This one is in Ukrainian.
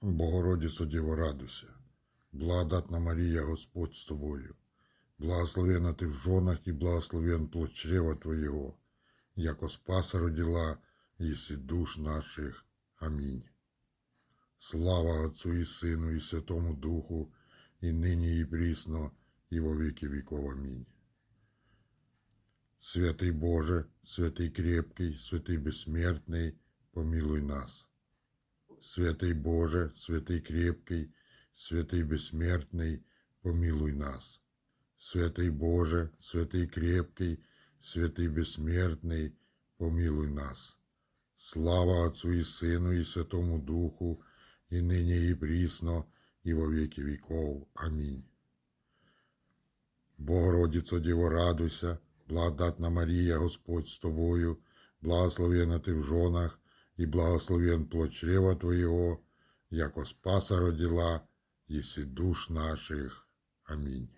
Богородиця Діво, радуйся, благодатна Марія, Господь з тобою, благословена ти в жонах і благословен плод чрева Твоєго, яко спаса родила, єси душ наших. Амінь. Слава Отцу і Сину, і Святому Духу, і нині, і прісно, і во віки віков. Амінь. Святий Боже, святий крепкий, святий безсмертний, помилуй нас. Святий Боже, святий крепкий, святий безсмертний, помилуй нас. Святий Боже, святий крепкий, святий безсмертний, помилуй нас. Слава Отцу і Сину, і Святому Духу, і нині, і прісно, і во віки віков. Амінь. Богородиця Діво, радуйся, благодатна Марія, Господь з тобою, благословена ти в жонах, і благословен плод чрева Твоєго, яко спаса родила, єси душ наших. Амінь.